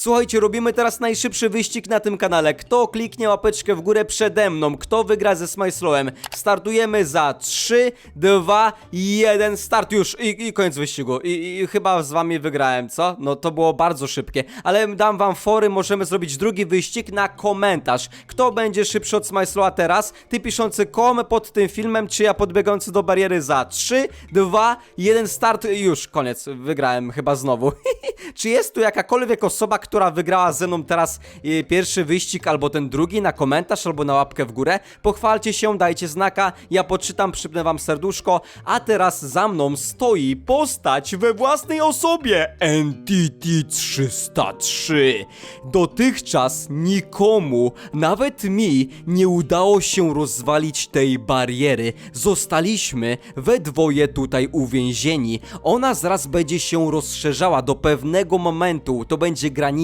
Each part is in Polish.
Słuchajcie, robimy teraz najszybszy wyścig na tym kanale. Kto kliknie łapeczkę w górę przede mną, kto wygra ze Smajslowem. Startujemy za 3, 2, 1, start już i, i koniec wyścigu. I, I chyba z wami wygrałem, co? No to było bardzo szybkie. Ale dam wam fory, możemy zrobić drugi wyścig na komentarz. Kto będzie szybszy od Smajslowa teraz? Ty piszący kom pod tym filmem, czy ja podbiegający do bariery za 3, 2, 1, start już, koniec. Wygrałem chyba znowu. czy jest tu jakakolwiek osoba, która wygrała ze mną teraz y, pierwszy wyścig, albo ten drugi na komentarz, albo na łapkę w górę? Pochwalcie się, dajcie znaka, ja poczytam, przypnę wam serduszko, a teraz za mną stoi postać we własnej osobie Entity 303. Dotychczas nikomu, nawet mi, nie udało się rozwalić tej bariery. Zostaliśmy we dwoje tutaj uwięzieni. Ona zaraz będzie się rozszerzała do pewnego momentu, to będzie granica,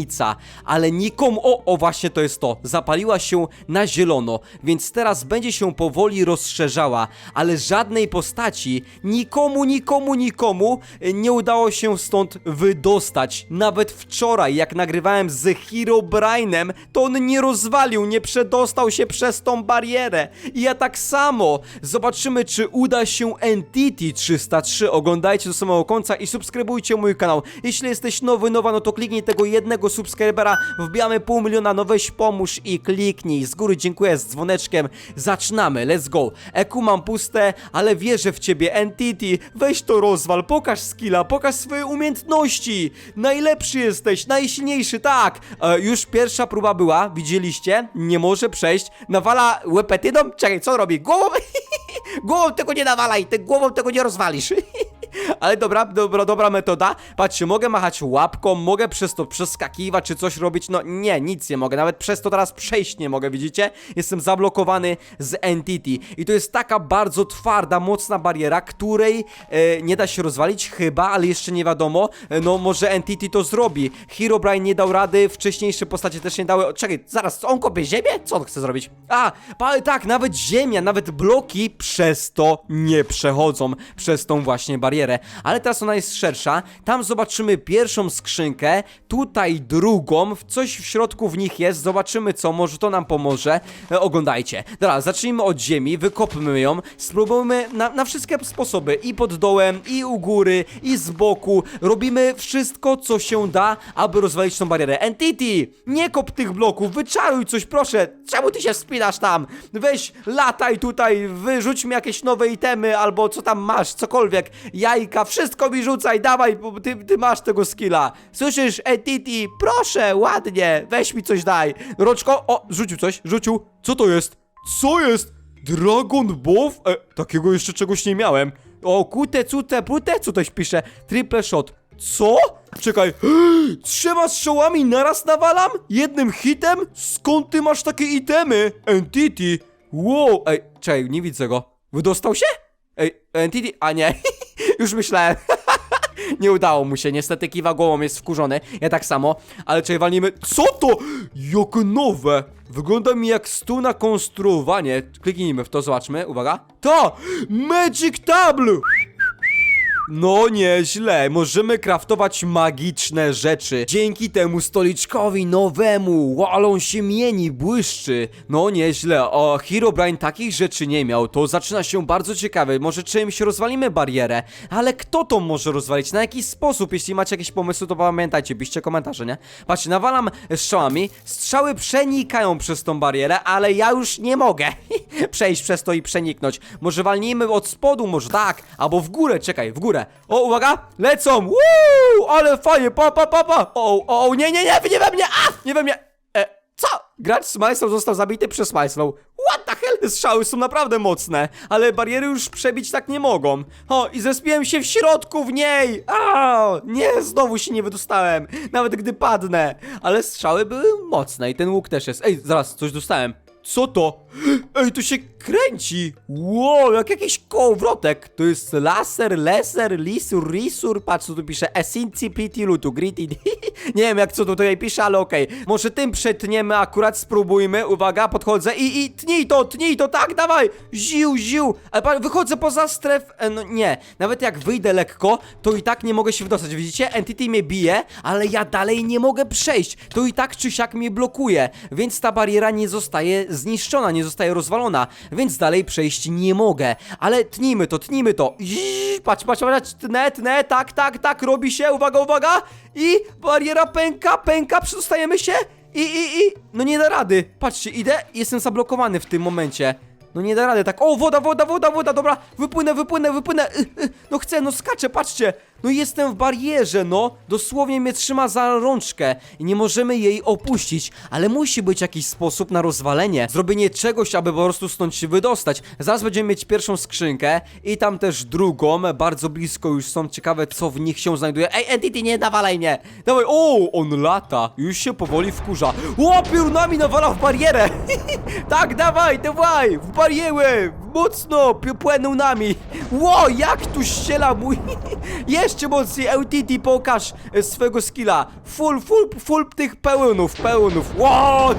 ale nikomu, o, o właśnie to jest to, zapaliła się na zielono, więc teraz będzie się powoli rozszerzała, ale żadnej postaci, nikomu, nikomu, nikomu e, nie udało się stąd wydostać. Nawet wczoraj, jak nagrywałem z Herobrine'em, to on nie rozwalił, nie przedostał się przez tą barierę. I ja tak samo. Zobaczymy, czy uda się Entity 303. Oglądajcie do samego końca i subskrybujcie mój kanał. Jeśli jesteś nowy, nowa, no to kliknij tego jednego subskrybera. Wbijamy pół miliona, no weź pomóż i kliknij. Z góry dziękuję z dzwoneczkiem. Zaczynamy, let's go. Eku mam puste, ale wierzę w ciebie, Entity. Weź to rozwal, pokaż skilla, pokaż swoje umiejętności. Najlepszy jesteś, najsilniejszy, tak. E, już pierwsza próba była, widzieliście? Nie może przejść. Nawala łepetyną? Czekaj, co robi? Głową? głową tego nie nawalaj, ty głową tego nie rozwalisz. Ale dobra, dobra, dobra metoda. Patrzcie, mogę machać łapką, mogę przez to przeskakiwać czy coś robić. No nie, nic nie mogę. Nawet przez to teraz przejść nie mogę, widzicie? Jestem zablokowany z Entity. I to jest taka bardzo twarda, mocna bariera, której e, nie da się rozwalić, chyba, ale jeszcze nie wiadomo. E, no może Entity to zrobi. Herobrine nie dał rady, wcześniejsze postacie też nie dały. O, czekaj, zaraz, on kopie ziemię? Co on chce zrobić? A, pa, tak, nawet ziemia, nawet bloki przez to nie przechodzą, przez tą właśnie barierę. Ale teraz ona jest szersza. Tam zobaczymy pierwszą skrzynkę, tutaj drugą, coś w środku w nich jest. Zobaczymy co, może to nam pomoże. E, oglądajcie. Dobra, zacznijmy od ziemi, wykopmy ją, spróbujmy na, na wszystkie sposoby. I pod dołem, i u góry, i z boku. Robimy wszystko, co się da, aby rozwalić tą barierę. Entity, nie kop tych bloków, wyczaruj coś, proszę. Czemu ty się wspinasz tam? Weź, lataj tutaj, wyrzuć mi jakieś nowe itemy, albo co tam masz, cokolwiek. Jajka, wszystko mi rzucaj, dawaj, bo ty, ty masz tego skilla. Słyszysz, Entity, proszę, ładnie, weź mi coś daj. Roczko, o, rzucił coś, rzucił. Co to jest? Co jest? Dragon Ball? E, takiego jeszcze czegoś nie miałem. O, kute, cute, pute, co toś pisze? Triple shot. Co? Czekaj, trzema strzałami naraz nawalam? Jednym hitem? Skąd ty masz takie itemy? Entity? Wow, ej, czekaj, nie widzę go. Wydostał się? Ej, Entity, a nie, już myślałem. Nie udało mu się, niestety kiwa głową, jest wkurzony. Ja tak samo, ale czekaj, walnijmy. Co to? Jak nowe! Wygląda mi jak stół na konstruowanie. Kliknijmy w to, zobaczmy, uwaga. To! Magic Table! No nieźle, możemy kraftować magiczne rzeczy. Dzięki temu stoliczkowi nowemu, walą się mieni, błyszczy. No nieźle, o Herobrine takich rzeczy nie miał, to zaczyna się bardzo ciekawe. Może czymś rozwalimy barierę, ale kto to może rozwalić, na jaki sposób? Jeśli macie jakieś pomysły, to pamiętajcie, piszcie komentarze, nie? Patrzcie, nawalam strzałami, strzały przenikają przez tą barierę, ale ja już nie mogę przejść przez to i przeniknąć. Może walnijmy od spodu, może tak, albo w górę, czekaj, w górę. O, uwaga, lecą, Woo! ale fajnie, pa, pa, pa, pa. O, o, o, nie, nie, nie, nie we mnie, a, nie we mnie. E, co? Gracz Smajslow został zabity przez Smajslow. What the hell? Te strzały są naprawdę mocne, ale bariery już przebić tak nie mogą. O, i zespiłem się w środku w niej. A, nie, znowu się nie wydostałem, nawet gdy padnę. Ale strzały były mocne i ten łuk też jest. Ej, zaraz, coś dostałem. Co to? Ej, to się kręci. Wow, jak jakiś kołowrotek. To jest laser, leser, lisur, risur. Patrz, co tu pisze. Esinci piti lutu, griti. Nie wiem, jak co tutaj pisze, ale okej. Może tym przetniemy akurat, spróbujmy. Uwaga, podchodzę i, i tnij to, tnij to, tak, dawaj. Ziu, ziu. Ale pa- wychodzę poza strefę. No nie, nawet jak wyjdę lekko, to i tak nie mogę się wydostać. Widzicie? Entity mnie bije, ale ja dalej nie mogę przejść. To i tak czy siak mnie blokuje, więc ta bariera nie zostaje zniszczona, nie zostaje rozwalona, więc dalej przejść nie mogę. Ale tnijmy to, tnijmy to. Iii, patrz, patrz, patrz, tnę, tnę, tak, tak, tak, robi się, uwaga, uwaga. I bariera pęka, pęka, przedostajemy się. I, i, i, no nie da rady. Patrzcie, idę, jestem zablokowany w tym momencie. No nie da rady, tak. O, woda, woda, woda, woda, dobra. Wypłynę, wypłynę, wypłynę. Y, y, no chcę, no skaczę, patrzcie. No jestem w barierze, no. Dosłownie mnie trzyma za rączkę i nie możemy jej opuścić. Ale musi być jakiś sposób na rozwalenie. Zrobienie czegoś, aby po prostu stąd się wydostać. Zaraz będziemy mieć pierwszą skrzynkę i tam też drugą. Bardzo blisko już są. Ciekawe, co w nich się znajduje. Ej, Entity, nie nawalaj mnie. Dawaj, o, on lata. Już się powoli wkurza. O, piórnami nawala w barierę. tak, dawaj, dawaj, w barierę. Mocno, płynął nami. Ło, jak tu ściela mój. Jeszcze mocniej, LTT, pokaż e, swego skilla. Full, full, full tych pełnów, pełnów. O,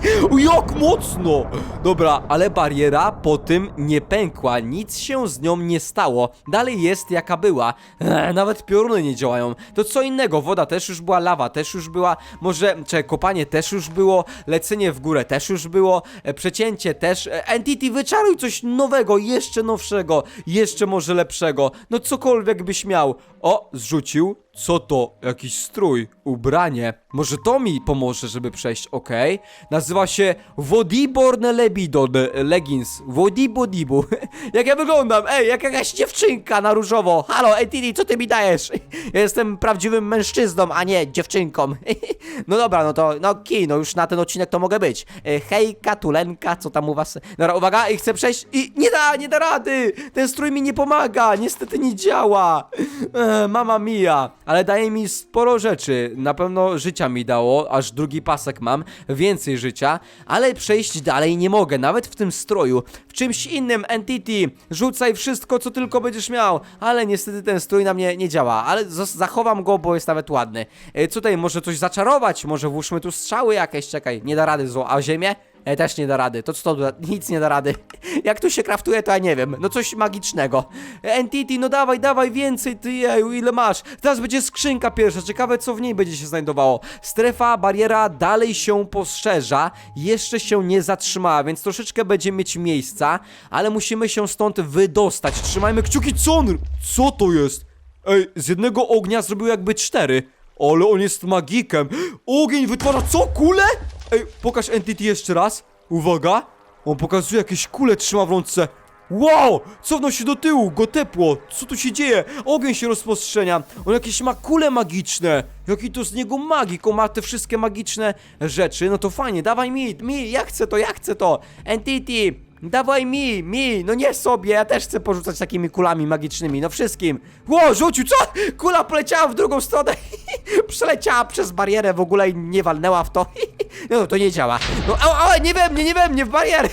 Jak mocno! Dobra, ale bariera po tym nie pękła, nic się z nią nie stało. Dalej jest jaka była. Eee, nawet pioruny nie działają. To co innego, woda też już była, lawa też już była, może, czy kopanie też już było, lecenie w górę też już było, e, przecięcie też. E, Entity, wyczaruj coś nowego, jeszcze nowszego, jeszcze może lepszego. No cokolwiek byś miał. O, zrzucił. Co to? Jakiś strój, ubranie. Może to mi pomoże, żeby przejść, okej? Nazywa się Wodiborn Lebidon Leggings. Wodibodibu. jak ja wyglądam? Ej, jak jakaś dziewczynka na różowo. Halo, ej co ty mi dajesz? ja jestem prawdziwym mężczyzną, a nie dziewczynką. no dobra, no to, no kij, no już na ten odcinek to mogę być. E, Hejka, tulenka, co tam u was? Dobra, uwaga, i chcę przejść i nie da, nie da rady. Ten strój mi nie pomaga, niestety nie działa. E, mama mia. Ale daje mi sporo rzeczy. Na pewno życia mi dało, aż drugi pasek mam, więcej życia, ale przejść dalej nie mogę, nawet w tym stroju. W czymś innym, Entity, rzucaj wszystko, co tylko będziesz miał, ale niestety ten strój na mnie nie działa, ale zachowam go, bo jest nawet ładny. E, tutaj może coś zaczarować, może włóżmy tu strzały jakieś, czekaj, nie da rady zło, a ziemię? E, też nie da rady. To co to? Nic nie da rady. Jak tu się kraftuje, to ja nie wiem. No coś magicznego. E, Entity, no dawaj, dawaj więcej, ty jeju, ile masz? Teraz będzie skrzynka pierwsza. Ciekawe, co w niej będzie się znajdowało. Strefa, bariera dalej się poszerza. Jeszcze się nie zatrzymała, więc troszeczkę będzie mieć miejsca, ale musimy się stąd wydostać. Trzymajmy kciuki, co on... Co to jest? Ej, z jednego ognia zrobił jakby cztery. Ale on jest magikiem. Ogień wytwarza co? Kule? Ej, pokaż Entity jeszcze raz. Uwaga. On pokazuje jakieś kule, trzyma w rączce. Wow! Cofnął się do tyłu, go tepło. Co tu się dzieje? Ogień się rozprzestrzenia. On jakieś ma kule magiczne. Jaki to z niego magik? On ma te wszystkie magiczne rzeczy. No to fajnie, dawaj mi, mi, ja chcę to, ja chcę to. Entity, Dawaj mi, mi, no nie sobie, ja też chcę porzucać takimi kulami magicznymi, no wszystkim. Ło, rzucił, co? Kula poleciała w drugą stronę, przeleciała przez barierę w ogóle i nie walnęła w to. No to nie działa. No, o, o, nie we mnie, nie we mnie, w barierę.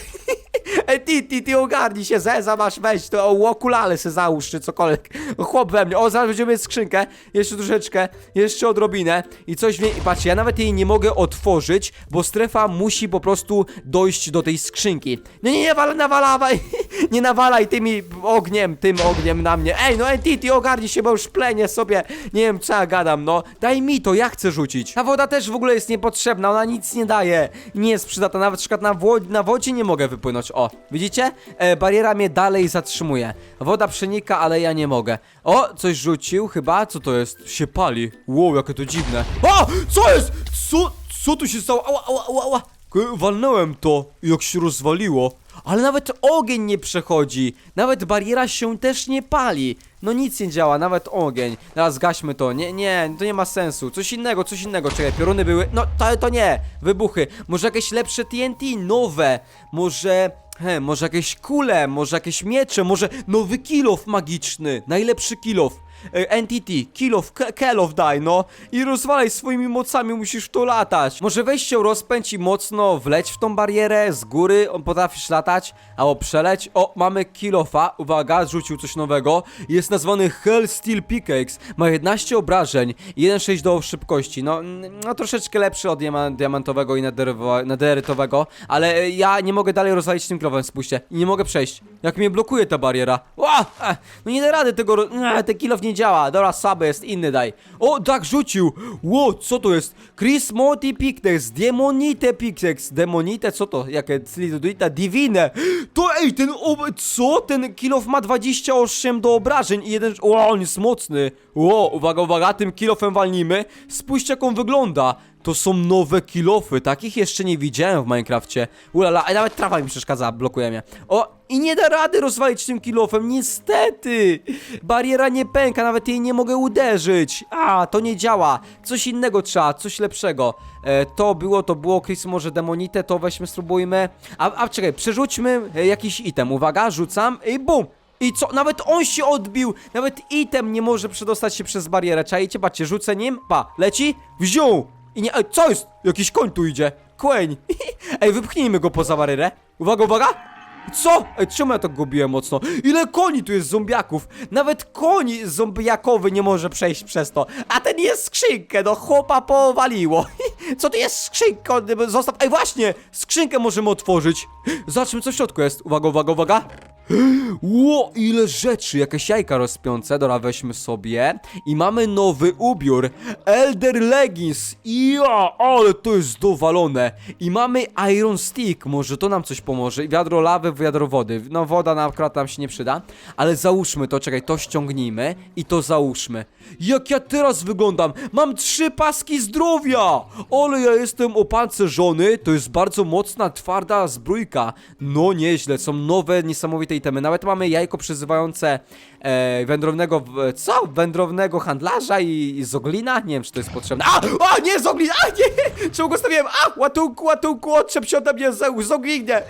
Ej, ty, ty, ty ogarnij się, Zeza masz weź to o, okulary se załóż, czy cokolwiek. Chłop we mnie, o, zaraz będziemy mieć skrzynkę, jeszcze troszeczkę, jeszcze odrobinę i coś wie... Patrzcie, ja nawet jej nie mogę otworzyć, bo strefa musi po prostu dojść do tej skrzynki. Nie, nie, nie, wal, nawalawaj, nie nawalaj tymi ogniem, tym ogniem na mnie. Ej, no Entity, ogarnij się, bo już plenię sobie, nie wiem, co ja gadam, no. Daj mi to, ja chcę rzucić. Ta woda też w ogóle jest niepotrzebna, ona nic nie daje, nie jest przydatna, nawet na, wo na wodzie nie mogę wypłynąć, o, widzicie? E, bariera mnie dalej zatrzymuje. Woda przenika, ale ja nie mogę. O, coś rzucił chyba, co to jest? Się pali. Wow, jakie to dziwne. O, co jest? Co, co tu się stało? Ała, ała, ała, ała. Walnąłem to, jak się rozwaliło. Ale nawet ogień nie przechodzi. Nawet bariera się też nie pali. No nic nie działa, nawet ogień. Teraz gaśmy to. Nie, nie, to nie ma sensu. Coś innego, coś innego. Czekaj, pioruny były. No to, to nie. Wybuchy. Może jakieś lepsze TNT, nowe. Może. He, może jakieś kule, może jakieś miecze, może nowy kilof magiczny. Najlepszy kilof. Entity, kill of, kill of die, no. I rozwalaj swoimi mocami, musisz to latać. Może weź się rozpędź i mocno wleć w tą barierę z góry, on potrafisz latać, albo przeleć. O, mamy kilofa, uwaga, rzucił coś nowego. Jest nazwany Hell Steel Pickaxe. Ma 11 obrażeń, 1,6 do szybkości. No, no troszeczkę lepszy od diama- diamentowego i nederytowego, ale e, ja nie mogę dalej rozwalić tym kilofem, spójrzcie. I nie mogę przejść. Jak mnie blokuje ta bariera. Ła! E, No nie da rady tego, e, ten kilof nie działa. Dobra, słaby jest, inny daj. O, tak rzucił! Ło, co to jest? Chris Monty Pictex, Demonite Pictex. Demonite, co to? Jakie Slidudita? Divine! To ej, ten, o, co? Ten kilof ma 28 do obrażeń i jeden, o, on jest mocny. Ło, uwaga, uwaga, tym kilofem walnimy. Spójrzcie jak on wygląda. To są nowe kilofy, takich jeszcze nie widziałem w Minecrafcie. Ulala, a nawet trawa mi przeszkadza, blokuje mnie. O, i nie da rady rozwalić tym kilofem, niestety. Bariera nie pęka, nawet jej nie mogę uderzyć. A, to nie działa. Coś innego trzeba, coś lepszego. E, to było, to było, Chris może demonite, to weźmy, spróbujmy. A, a czekaj, przerzućmy e, jakiś item, uwaga, rzucam i bum. I co? Nawet on się odbił! Nawet item nie może przedostać się przez barierę. Czajcie, patrzcie, rzucę nim, pa, leci, wziął! I nie, ej, co jest? Jakiś koń tu idzie. Kłeń. Ej, wypchnijmy go poza barierę. Uwaga, uwaga. Co? Ej, czemu ja to gubiłem mocno? Ile koni tu jest zombiaków? Nawet koń zombiakowy nie może przejść przez to. A ten jest skrzynkę, no chłopa powaliło. Co to jest skrzynka? Zostaw. Ej, właśnie! Skrzynkę możemy otworzyć. Zobaczmy, co w środku jest. Uwaga, uwaga, uwaga. Ło, ile rzeczy, jakieś jajka rozpiące, dobra, weźmy sobie. I mamy nowy ubiór, Elder Leggings, ja, ale to jest dowalone. I mamy Iron Stick, może to nam coś pomoże, wiadro lawy, wiadro wody, no woda na akurat nam się nie przyda, ale załóżmy to, czekaj, to ściągnijmy i to załóżmy, jak ja teraz wyglądam, mam trzy paski zdrowia, ale ja jestem opancerzony, to jest bardzo mocna, twarda zbrójka, no nieźle, są nowe, niesamowite itemy, nawet mamy jajko przyzywające e, wędrownego, w- co? Wędrownego handlarza i, i zoglina, nie wiem czy to jest potrzebne, a, a nie zoglin, a nie, czemu go stawiłem, a, łatunku, łatunku, odczep się ode mnie, zo- zoglinie,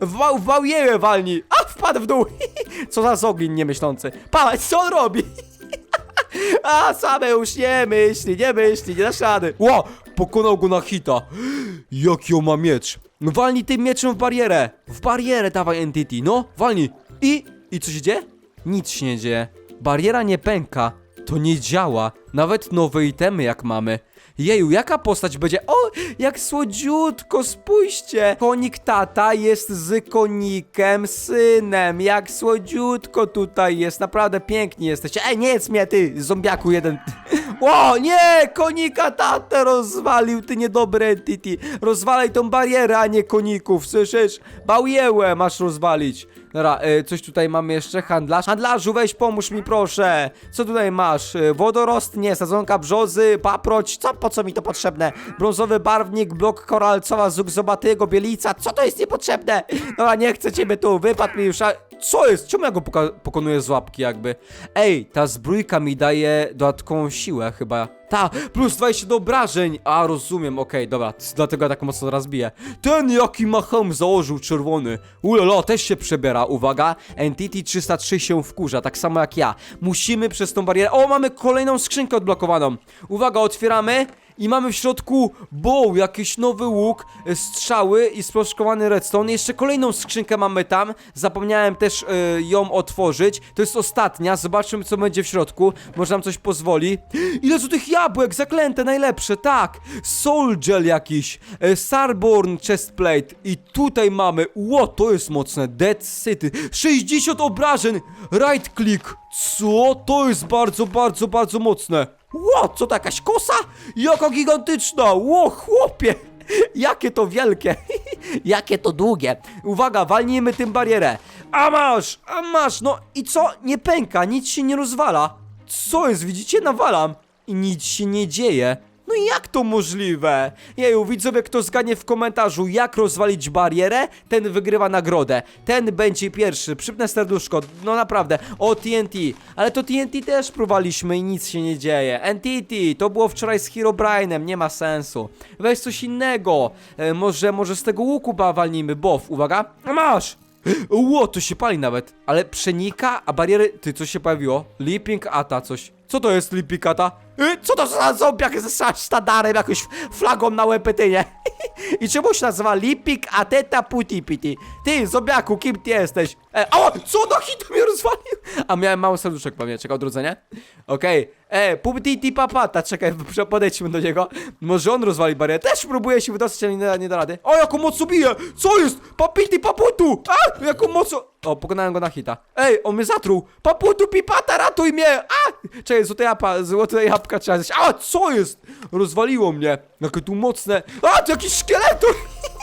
w, w bałieję walni, a, wpadł w dół, co za zoglin niemyślący, patrz, co on robi, a, same już nie myśli, nie myśli, nie dasz rady. Ło, pokonał go na hita. Jaki on ma miecz. No walnij tym mieczem w barierę. W barierę dawaj entity, no, walnij. I, i co się dzieje? Nic się nie dzieje. Bariera nie pęka. To nie działa. Nawet nowe itemy jak mamy. Jeju, jaka postać będzie? O, jak słodziutko, spójrzcie! Konik tata jest z konikiem synem. Jak słodziutko tutaj jest. Naprawdę pięknie jesteście. Ej, nie jedz mnie, ty, zombiaku jeden. O, nie! Konika tatę rozwalił, ty niedobry entity. Rozwalaj tą barierę, a nie koników, słyszysz? Bałjełę masz rozwalić. Dobra, e, coś tutaj mamy jeszcze, handlarz. Handlarzu, weź pomóż mi proszę. Co tutaj masz? E, wodorost, nie, sadzonka brzozy, paproć, co, po co mi to potrzebne? Brązowy barwnik, blok koralcowa, zuk zobatyego, bielica, co to jest niepotrzebne? Dobra, nie chcę ciebie tu, wypadł mi już, a... Co jest? Czemu ja go pokonuję z łapki jakby? Ej, ta zbrójka mi daje dodatkową siłę chyba. Ta, plus 20 do obrażeń. A, rozumiem, okej, dobra, dlatego ja tak mocno rozbiję. Ten jaki ma hełm założył czerwony. Ulala, też się przebiera, uwaga. Entity 303 się wkurza, tak samo jak ja. Musimy przez tą barierę... O, mamy kolejną skrzynkę odblokowaną. Uwaga, otwieramy. I mamy w środku bow, jakiś nowy łuk, e, strzały i sproszkowany redstone. Jeszcze kolejną skrzynkę mamy tam. Zapomniałem też e, ją otworzyć. To jest ostatnia. Zobaczymy, co będzie w środku. Może nam coś pozwoli. Ile tu tych jabłek? Zaklęte, najlepsze, tak. Gel jakiś. E, Starborn chestplate. I tutaj mamy. Ło, to jest mocne. Dead City. 60 obrażeń. Right click. Co? To jest bardzo, bardzo, bardzo mocne. Ło, co to jakaś kosa? Jaka gigantyczna! Ło, chłopie! Jakie to wielkie! Jakie to długie! Uwaga, walnijmy tym barierę! A masz! A masz! No i co? Nie pęka, nic się nie rozwala! Co jest? Widzicie? Nawalam! I nic się nie dzieje! No jak to możliwe? Jeju, widzowie, kto zgadnie w komentarzu, jak rozwalić barierę, ten wygrywa nagrodę. Ten będzie pierwszy. Przypnę serduszko, no naprawdę, o TNT. Ale to TNT też próbowaliśmy i nic się nie dzieje. Entity, to było wczoraj z Herobrine'em, nie ma sensu. Weź coś innego. E, może, może z tego łuku walnijmy, bow, uwaga. Masz! Ło, to się pali nawet. Ale przenika, a bariery... Ty, co się pojawiło? Leaping ata coś. Co to jest leaping ata? Y, Co to za zombiak ze sztandarem, jakąś flagą na łepetynie? I czemu się nazywa Leaping Ateta Putipiti? Ty, zombiaku, kim ty jesteś? E, o, co na hit mnie rozwalił? A miałem mało serduszek pewnie, czekaj, odrodzenie? Okej, e, Pupiti Papata, czekaj, podejdźmy do niego. Może on rozwali barierę, też próbuje się wydostać, ale nie, da- nie da rady. O, jaką mocno bije! Co jest? Papiti Paputu! A, jaką mocno... O, pokonałem go na hita. Ej, on mnie zatruł! Paputu Pipata, ratuj mnie! A! Czekaj, złote japa, złote jabłka trzeba zjeść. A, co jest? Rozwaliło mnie. Jakie tu mocne... A, to jakiś szkieletor!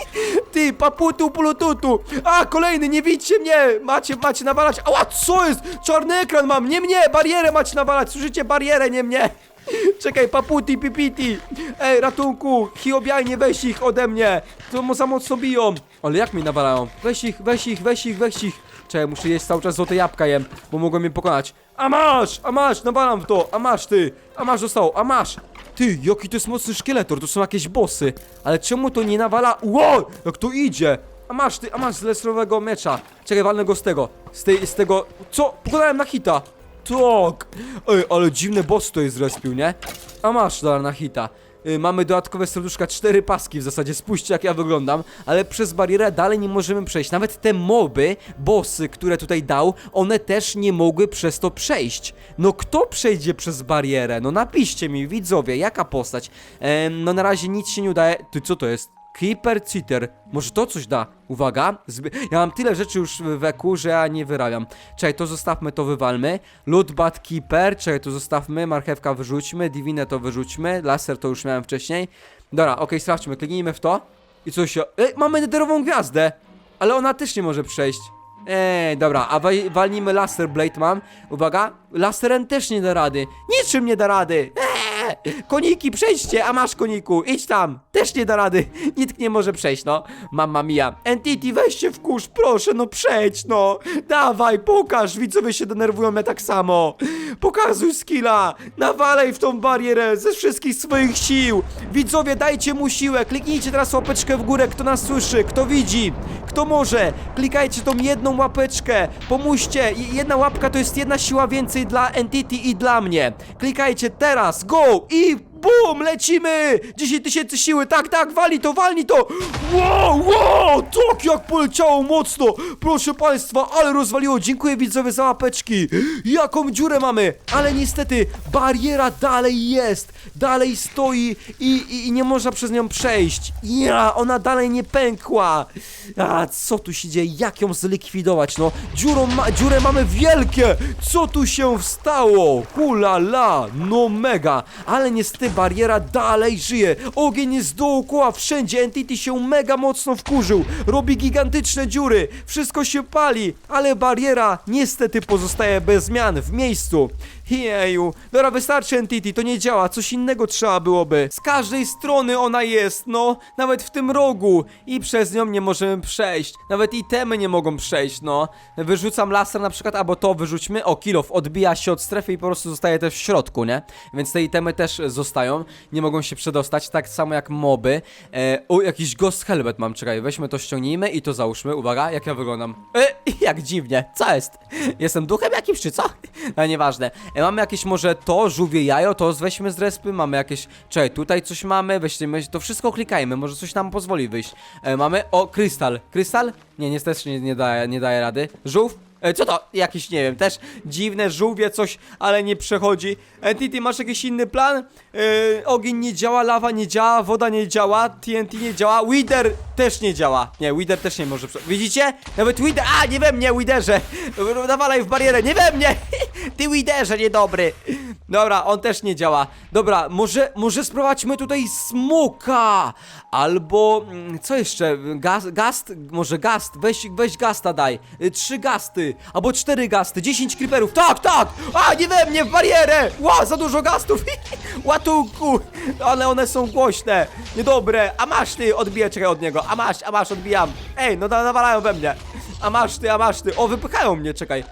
Ty, paputu, pulututu! A, kolejny, nie widźcie mnie! Macie, macie nawalać. Ała, co jest? Czarny ekran mam, nie mnie! Barierę macie nawalać, słyszycie? Barierę, nie mnie! Czekaj, paputi, pipiti! Ej, ratunku! Hiobianie, weź ich ode mnie! To za mocno biją! Ale jak mi nawalają? Weź ich, weź ich, weź ich, weź ich! Czekaj, muszę jeść cały czas złote jabłka jem, bo mogą mnie pokonać. A masz! A masz! W to! A masz ty! A masz został! A masz! Ty, jaki to jest mocny szkieletor, to są jakieś bossy. Ale czemu to nie nawala? Ło! Jak to idzie! A masz ty, a masz z lestrowego mecza. Czekaj, walnę go z tego. Z tej, z tego... Co? Pokonałem na hita! Tak! Ej, ale dziwny boss to jest zrespił, nie? A masz dolar na hita. Y, mamy dodatkowe serduszka, cztery paski w zasadzie, spójrzcie jak ja wyglądam, ale przez barierę dalej nie możemy przejść. Nawet te moby, bossy, które tutaj dał, one też nie mogły przez to przejść. No kto przejdzie przez barierę? No napiszcie mi, widzowie, jaka postać? Em, no na razie nic się nie udaje. Ty, co to jest? Keeper Cheater. Może to coś da? Uwaga. Zby ja mam tyle rzeczy już w eku, że ja nie wyrabiam. Czekaj, to zostawmy, to wywalmy. Loot Bat Keeper. Czekaj, to zostawmy. Marchewka wyrzućmy. Divinę to wyrzućmy. Laser to już miałem wcześniej. Dobra, okej, sprawdźmy. Kliknijmy w to. I co się... Ej, mamy netherową gwiazdę. Ale ona też nie może przejść. Ej, dobra, a walnijmy Laser Blade mam. Uwaga, laserem też nie da rady. Niczym nie da rady. Eee, koniki, przejdźcie, a masz koniku, idź tam. Też nie da rady. Nikt nie może przejść, no. Mamma mia. Entity, weź się w kurz, proszę, no przejdź, no. Dawaj, pokaż, widzowie się denerwują mnie tak samo. Pokazuj skilla. Nawalej w tą barierę ze wszystkich swoich sił. Widzowie, dajcie mu siłę. Kliknijcie teraz łapeczkę w górę, kto nas słyszy, kto widzi, kto może. Klikajcie tą jedną łapeczkę. Pomóżcie. Jedna łapka to jest jedna siła więcej dla Entity i dla mnie. Klikajcie teraz, go i bum, lecimy! 10 tysięcy siły, tak, tak, wali to, walni to! Wow, wow, tak jak poleciało mocno! Proszę państwa, ale rozwaliło, dziękuję widzowie za łapeczki! Jaką dziurę mamy! Ale niestety, bariera dalej jest, dalej stoi i, i, i nie można przez nią przejść. Ja, ona dalej nie pękła! A, co tu się dzieje? Jak ją zlikwidować, no? Dziurą ma, dziurę mamy wielkie! Co tu się stało? Hula la, no mega! Ale niestety bariera dalej żyje. Ogień jest dookoła, wszędzie. Entity się mega mocno wkurzył. Robi gigantyczne dziury. Wszystko się pali, ale bariera niestety pozostaje bez zmian w miejscu. Jeju, dobra, wystarczy Entity, to nie działa, coś innego trzeba byłoby. Z każdej strony ona jest, no, nawet w tym rogu i przez nią nie możemy przejść. Nawet itemy nie mogą przejść, no. Wyrzucam laser na przykład, albo to wyrzućmy. O, kilof odbija się od strefy i po prostu zostaje też w środku, nie? Więc te itemy też zostają, nie mogą się przedostać, tak samo jak moby. E, o, jakiś ghost helmet mam, czekaj, weźmy to, ściągnijmy i to załóżmy. Uwaga, jak ja wyglądam. E, jak dziwnie, co jest? Jestem duchem jakimś, czy co? No nieważne. E, mamy jakieś może to, żółwie jajo, to weźmy z respy, mamy jakieś, czekaj, tutaj coś mamy, weźmy, to wszystko klikajmy, może coś nam pozwoli wyjść. E, mamy, o, krystal, krystal? Nie, niestety nie, nie, daje, nie daje rady. Żółw? E, co to? Jakiś, nie wiem, też dziwne żółwie, coś, ale nie przechodzi. Entity, masz jakiś inny plan? E, ogień nie działa, lawa nie działa, woda nie działa, TNT nie działa, Wither też nie działa. Nie, Wither też nie może. Widzicie? Nawet Wither... A, nie we mnie, Witherze! Nawalaj w barierę, nie we mnie! Ty Witherze niedobry! Dobra, on też nie działa. Dobra, może, może sprowadźmy tutaj smoka! Albo, mm, co jeszcze? Gaz, gast? Może gast? Weź, weź gasta daj. Y, Trzy gasty, albo cztery gasty, dziesięć creeperów. Tak, tak! A, nie we mnie, w barierę! Ła, za dużo gastów! Łatunku! Ale one są głośne, niedobre. A masz ty, odbiję, czekaj od niego. A masz, a masz, odbijam. Ej, no nawalają we mnie. A masz ty, a masz ty. O, wypychają mnie, czekaj.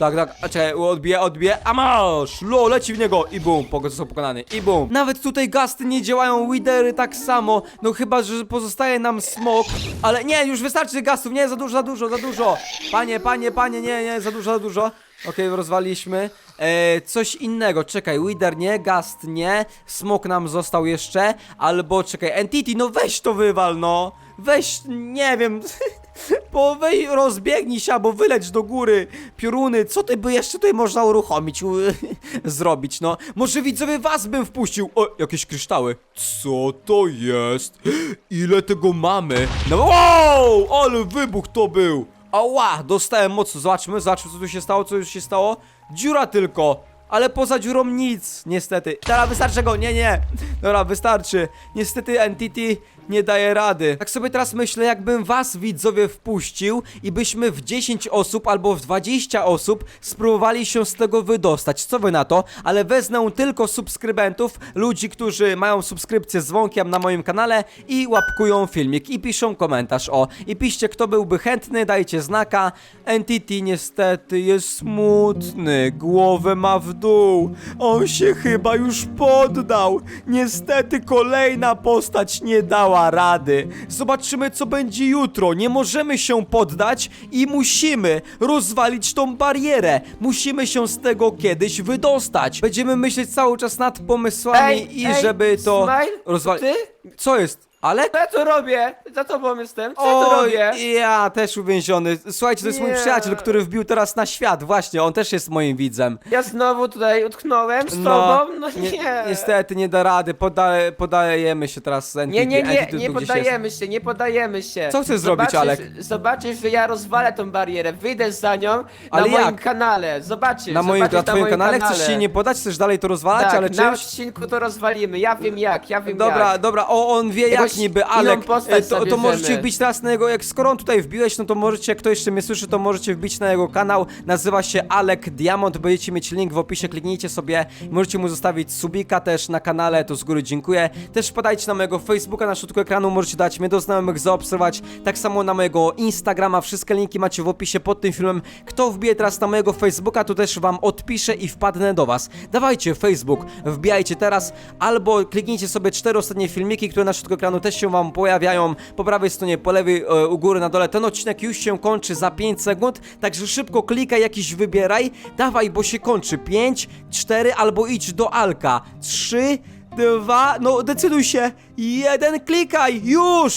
Tak, tak, a czekaj, odbije, odbije, a masz! Lo, leci w niego i bum, został pokonany, i bum. Nawet tutaj gasty nie działają, widery tak samo, no chyba, że pozostaje nam smok, ale nie, już wystarczy gastów, nie, za dużo, za dużo, za dużo. Panie, panie, panie, nie, nie, za dużo, za dużo. Okej, rozwaliśmy. E, coś innego, czekaj, Wither nie, Gast nie, Smok nam został jeszcze, albo czekaj, Entity, no weź to wywal, no. Weź, nie wiem, bo wej rozbiegnij się, albo wyleć do góry, pioruny, co ty by jeszcze tutaj można uruchomić, zrobić, no. Może widzowie was bym wpuścił, o, jakieś kryształy. Co to jest? Ile tego mamy? No, wow, ale wybuch to był. Ała, dostałem mocno, zobaczmy, zobaczmy co tu się stało, co już się stało. Dziura tylko, ale poza dziurą nic, niestety. Teraz wystarczy go, nie, nie. Dobra, wystarczy. Niestety Entity nie daje rady. Tak sobie teraz myślę, jakbym was widzowie wpuścił i byśmy w 10 osób albo w 20 osób spróbowali się z tego wydostać. Co wy na to? Ale wezmę tylko subskrybentów, ludzi, którzy mają subskrypcję z dzwonkiem na moim kanale i łapkują filmik i piszą komentarz. O, i piszcie kto byłby chętny, dajcie znaka. Entity niestety jest smutny, głowę ma w dół. On się chyba już poddał. Niestety kolejna postać nie dała rady. Zobaczymy co będzie jutro. Nie możemy się poddać i musimy rozwalić tą barierę. Musimy się z tego kiedyś wydostać. Będziemy myśleć cały czas nad pomysłami Ej, i ej, żeby to Smile? rozwalić. Ty? Co jest? Alek? Co ja tu robię? Za tobą jestem. Co ja tu Oj, robię? ja też uwięziony. Słuchajcie, to jest mój Nie. przyjaciel, który wbił teraz na świat. Właśnie, on też jest moim widzem. Ja znowu tutaj utknąłem z No, tobą? No nie. Ni- niestety nie da rady. Podaje, podajemy się teraz z Nie, nie, nie, nie tu gdzieś poddajemy się, nie poddajemy się. Co chcesz zrobić, Zobaczysz-? Zobaczysz, że ja rozwalę tą barierę, wyjdę za nią Ale na moim jak? kanale. Zobaczysz. Na, moim, zobaczysz na twoim moim kanale chcesz się nie podać? Chcesz dalej to rozwalać, tak, ale na czymś? odcinku to rozwalimy, ja wiem jak, ja wiem Dobra, jak. dobra, o, on wie jak Jakąś niby, Alek. postać E, To, to zabierzemy. możecie wbić teraz na jego, jak skoro on tutaj wbiłeś, no to możecie, jak ktoś jeszcze mnie słyszy, to możecie wbić na jego kanał. Nazywa się Alek Diamond, będziecie mieć link w opisie, kliknijcie sobie. Możecie mu zostawić subika też na kanale, to z góry dziękuję. Też wpadajcie na mojego Facebooka, na środku ekranu, możecie dać mnie do znajomych, zaobserwować. Tak samo na mojego Instagrama, wszystkie linki macie w opisie pod tym filmem. Kto wbije teraz na mojego Facebooka, to też wam odpiszę i wpadnę do was. Dawajcie Facebook, wbijajcie teraz, albo kliknijcie sobie cztery ostatnie filmiki, które na środku ekranu też się wam pojawiają. Po prawej stronie, po lewej, e, u góry, na dole. Ten odcinek już się kończy za 5 sekund, także szybko klikaj, jakiś wybieraj. Dawaj, bo się kończy. 5, 4, albo idź do Alka. 3, dwa, no decyduj się. Jeden, klikaj, już!